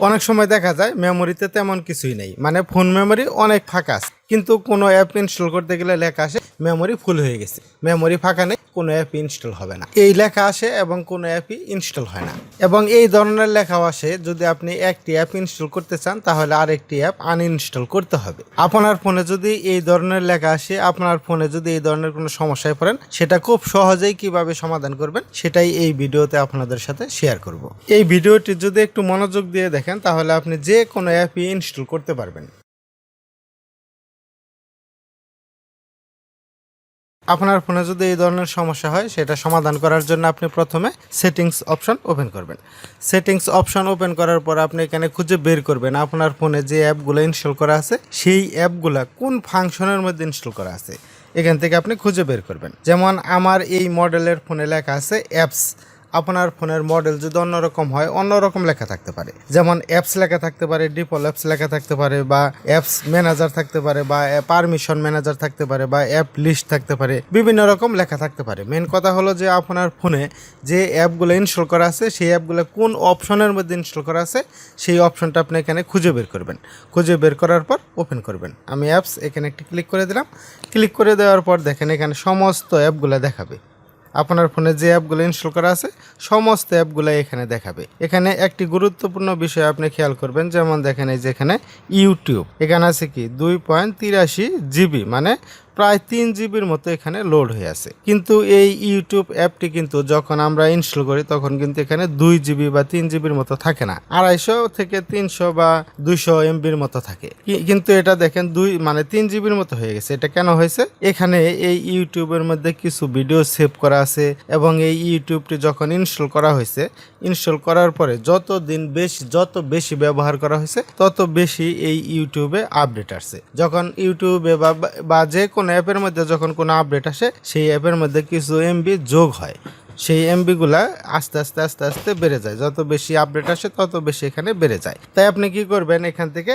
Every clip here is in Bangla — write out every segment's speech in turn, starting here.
অনেক সময় দেখা যায় মেমোরিতে তেমন কিছুই নেই। মানে ফোন মেমোরি অনেক ফাঁকা কিন্তু কোনো অ্যাপ ইনস্টল করতে গেলে লেখা আসে মেমোরি ফুল হয়ে গেছে। মেমোরি ফাঁকা নেই, কোনো অ্যাপ ইনস্টল হবে না। এই লেখা আসে এবং কোনো অ্যাপই ইনস্টল হয় না। এবং এই ধরনের লেখাও আসে, যদি আপনি একটি অ্যাপ ইনস্টল করতে চান, তাহলে আরেকটি অ্যাপ আনইনস্টল করতে হবে। আপনার ফোনে যদি এই ধরনের লেখা আসে, আপনার ফোনে যদি এই ধরনের কোনো সমস্যায় পড়েন, সেটা খুব সহজেই কীভাবে সমাধান করবেন, সেটাই এই ভিডিওতে আপনাদের সাথে শেয়ার করব। এই ভিডিওটি যদি একটু মনোযোগ দিয়ে দেখেন, তাহলে আপনি যে কোনো অ্যাপই ইনস্টল করতে পারবেন। আপনার ফোনে যদি এই ধরনের সমস্যা হয়, সেটা সমাধান করার জন্য আপনি প্রথমে সেটিংস অপশন ওপেন করবেন। সেটিংস অপশন ওপেন করার পর আপনি এখানে খুঁজে বের করবেন আপনার ফোনে যে অ্যাপগুলো ইনস্টল করা আছে, সেই অ্যাপগুলো কোন ফাংশনের মধ্যে ইনস্টল করা আছে। এখান থেকে আপনি খুঁজে বের করবেন। যেমন আমার এই মডেলের ফোনে লেখা আছে অ্যাপস আপনার ফোনের মডেল যদি অন্যরকম হয়, অন্যরকম লেখা থাকতে পারে। যেমন অ্যাপস লেখা থাকতে পারে ডিফল্ট অ্যাপস লেখা থাকতে পারে, বা অ্যাপস ম্যানেজার থাকতে পারে, বা পারমিশন ম্যানেজার থাকতে পারে, বা অ্যাপ লিস্ট থাকতে পারে, বিভিন্ন রকম লেখা থাকতে পারে। মেন কথা হলো যে, আপনার ফোনে যে অ্যাপগুলো ইনস্টল করা আছে, সেই অ্যাপগুলো কোন অপশনের মধ্যে ইনস্টল করা আছে, সেই অপশনটা আপনি এখানে খুঁজে বের করবেন। খুঁজে বের করার পর ওপেন করবেন। আমি অ্যাপস এখানে একটি ক্লিক করে দিলাম। ক্লিক করে দেওয়ার পর দেখেন এখানে সমস্ত অ্যাপগুলো দেখাবে। আপনার ফোনে যে অ্যাপগুলো ইনস্টল করা আছে, সমস্ত অ্যাপগুলো এখানে দেখাবে। এখানে একটি গুরুত্বপূর্ণ বিষয় আপনি খেয়াল করবেন, যেমন দেখেন এই যে এখানে ইউটিউব। এখানে আছে কি? দুই পয়েন্ট তিরাশি জিবি মানে প্রায় তিন জিবির মতো এখানে লোড হয়ে আছে। কিন্তু এই ইউটিউব অ্যাপটি কিন্তু যখন আমরা ইনস্টল করি, তখন কিন্তু এখানে দুই জিবি বা তিন জিবির মতো থাকে না। আড়াইশো থেকে তিনশো বা দুইশো এমবির মতো থাকে। কিন্তু এটা দেখেন দুই মানে তিন জিবির মতো হয়ে গেছে। এটা কেন হয়েছে? এখানে এই ইউটিউবের মধ্যে কিছু ভিডিও সেভ করা আছে এবং এই ইউটিউবটি যখন ইনস্টল করা হয়েছে, ইনস্টল করার পরে যত দিন বেশি, যত বেশি ব্যবহার করা হয়েছে, তত বেশি এই ইউটিউবে আপডেট আসছে। যখন ইউটিউবে বা যে কোনো অ্যাপের মধ্যে যখন কোনো আপডেট আসে, সেই অ্যাপের মধ্যে কিছু এমবি যোগ হয়। সেই এমবিগুলা আস্তে আস্তে আস্তে আস্তে বেড়ে যায়। যত বেশি আপডেট আসে, তত বেশি এখানে বেড়ে যায়। তাই আপনি কি করবেন এখান থেকে?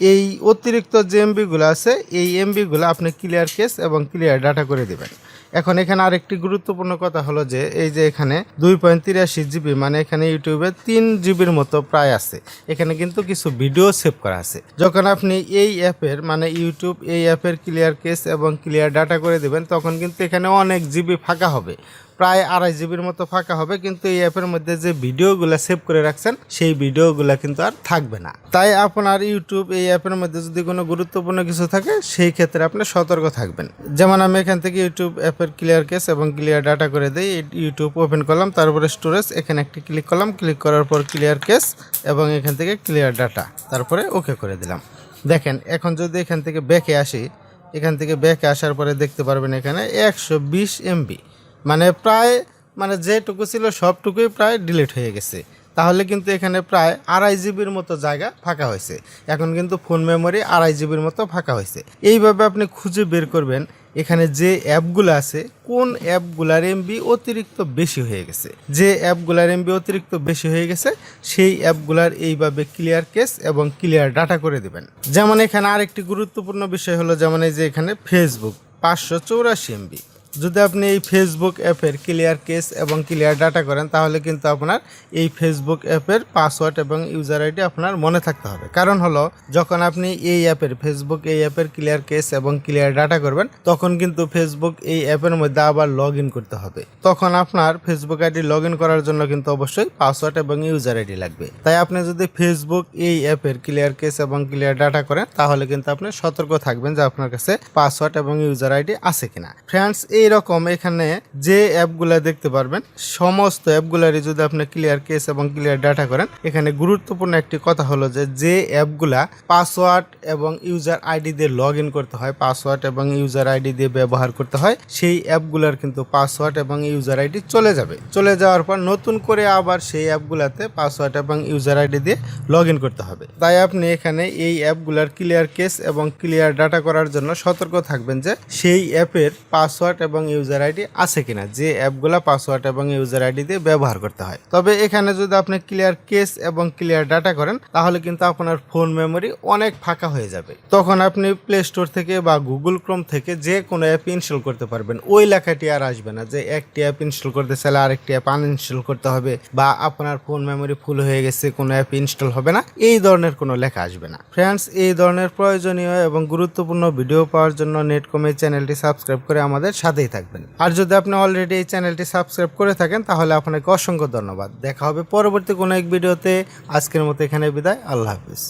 এই অতিরিক্ত যে এমবিগুলো আছে, এই এমবিগুলো আপনি ক্লিয়ার কেস এবং ক্লিয়ার ডাটা করে দিবেন। এখন এখানে আরেকটি গুরুত্বপূর্ণ কথা হলো যে, এই যে এখানে দুই পয়েন্ট তিরাশি জিবি মানে এখানে ইউটিউবে তিন জিবির মতো প্রায় আছে। এখানে কিন্তু কিছু ভিডিও সেভ করা আছে। যখন আপনি এই অ্যাপের মানে ইউটিউব এই অ্যাপের ক্লিয়ার কেস এবং ক্লিয়ার ডাটা করে দেবেন, তখন কিন্তু এখানে অনেক জিবি ফাঁকা হবে। প্রায় আড়াই জিবির মতো ফাঁকা হবে, কিন্তু এই অ্যাপের মধ্যে যে ভিডিওগুলো সেভ করে রাখছেন, সেই ভিডিওগুলো কিন্তু আর থাকবে না। তাই আপনার ইউটিউব এই অ্যাপের মধ্যে যদি কোনো গুরুত্বপূর্ণ কিছু থাকে, সেই ক্ষেত্রে আপনি সতর্ক থাকবেন। যেমন আমি এখান থেকে ইউটিউব অ্যাপের ক্লিয়ার কেস এবং ক্লিয়ার ডাটা করে দিই ইউটিউব ওপেন করলাম, তারপরে স্টোরেজ এখানে একটি ক্লিক করলাম ক্লিক করার পর ক্লিয়ার কেস এবং এখান থেকে ক্লিয়ার ডাটা তারপরে ওকে করে দিলাম। দেখেন, এখন যদি এখান থেকে ব্যাকে আসি, এখান থেকে ব্যাকে আসার পরে দেখতে পারবেন এখানে একশো বিশ এমবি মানে প্রায় মানে যেটুকু ছিল সবটুকুই প্রায় ডিলিট হয়ে গেছে। তাহলে কিন্তু এখানে প্রায় আড়াই জিবির মতো জায়গা ফাঁকা হয়েছে। এখন কিন্তু ফোন মেমোরি আড়াই জিবির মতো ফাঁকা হয়েছে। এইভাবে আপনি খুঁজে বের করবেন এখানে যে অ্যাপগুলো আছে, কোন অ্যাপগুলার এমবি অতিরিক্ত বেশি হয়ে গেছে। যে অ্যাপগুলার এমবি অতিরিক্ত বেশি হয়ে গেছে, সেই অ্যাপগুলার এইভাবে ক্লিয়ার কেস এবং ক্লিয়ার ডাটা করে দেবেন। যেমন এখানে আরেকটি গুরুত্বপূর্ণ বিষয় হলো, যেমন এই যে এখানে ফেসবুক পাঁচশো চৌরাশি এমবি যদি আপনি এই ফেসবুক অ্যাপের ক্লিয়ার কেস এবং ক্লিয়ার ডাটা করেন, তাহলে কিন্তু আপনার এই ফেসবুক অ্যাপের পাসওয়ার্ড এবং ইউজার আইডি আপনার মনে থাকতে হবে। কারণ হলো, যখন আপনি এই অ্যাপের ফেসবুক এই অ্যাপের ক্লিয়ার কেস এবং ক্লিয়ার ডাটা করবেন, তখন কিন্তু ফেসবুক এই অ্যাপের মধ্যে আবার লগ করতে হবে। তখন আপনার ফেসবুক আইডি লগ করার জন্য কিন্তু অবশ্যই পাসওয়ার্ড এবং ইউজার আইডি লাগবে। তাই আপনি যদি ফেসবুক এই অ্যাপের ক্লিয়ার কেস এবং ক্লিয়ার ডাটা করেন, তাহলে কিন্তু আপনি সতর্ক থাকবেন যে আপনার কাছে পাসওয়ার্ড এবং ইউজার আইডি আছে কিনা। ফ্রেন্ডস এইরকম এখানে যে অ্যাপগুলা দেখতে পারবেন, সমস্ত অ্যাপগুলারই যদি আপনি ক্লিয়ার কেস এবং ক্লিয়ার ডাটা করেন, এখানে গুরুত্বপূর্ণ একটি কথা হলো যে যে অ্যাপগুলা পাসওয়ার্ড এবং ইউজার আইডি দিয়ে লগ করতে হয় পাসওয়ার্ড এবং ইউজার আইডি দিয়ে ব্যবহার করতে হয়, সেই অ্যাপগুলার কিন্তু পাসওয়ার্ড এবং ইউজার আইডি চলে যাবে। চলে যাওয়ার পর নতুন করে আবার সেই অ্যাপগুলাতে পাসওয়ার্ড এবং ইউজার আইডি দিয়ে লগ করতে হবে। তাই আপনি এখানে এই অ্যাপগুলার ক্লিয়ার কেস এবং ক্লিয়ার ডাটা করার জন্য সতর্ক থাকবেন যে, সেই অ্যাপের পাসওয়ার্ড এবং ইউজার আইডি আছে কিনা, যে অ্যাপগুলা পাসওয়ার্ড এবং ইউজার আইডি দিয়ে ব্যবহার করতে হয়। তবে এখানে যদি আপনি ক্লিয়ার কেস এবং ক্লিয়ার ডাটা করেন, তাহলে কিন্তু আপনার ফোন মেমোরি অনেক ফাঁকা হয়ে যাবে। তখন আপনি প্লে স্টোর থেকে বা গুগল ক্রোম থেকে যে কোনো অ্যাপ ইনস্টল করতে পারবেন। ওই লেখাটি আর আসবে না যে একটি অ্যাপ ইনস্টল করতে চাইলে আরেকটি অ্যাপ আনইনস্টল করতে হবে বা আপনার ফোন মেমোরি ফুল হয়ে গেছে, কোনো অ্যাপ ইনস্টল হবে না। এই ধরনের কোনো লেখা আসবে না। ফ্রেন্ডস এই ধরনের প্রয়োজনীয় এবং গুরুত্বপূর্ণ ভিডিও পাওয়ার জন্য নেটকমের চ্যানেলটি সাবস্ক্রাইব করে আমাদের সাথেই থাকবেন। আর যদি আপনি অলরেডি এই চ্যানেলটি সাবস্ক্রাইব করে থাকেন, তাহলে আপনাকে অসংখ্য ধন্যবাদ। দেখা হবে পরবর্তী কোনো এক ভিডিওতে আজকের মতো এখানে বিদায়। আল্লাহ হাফিজ।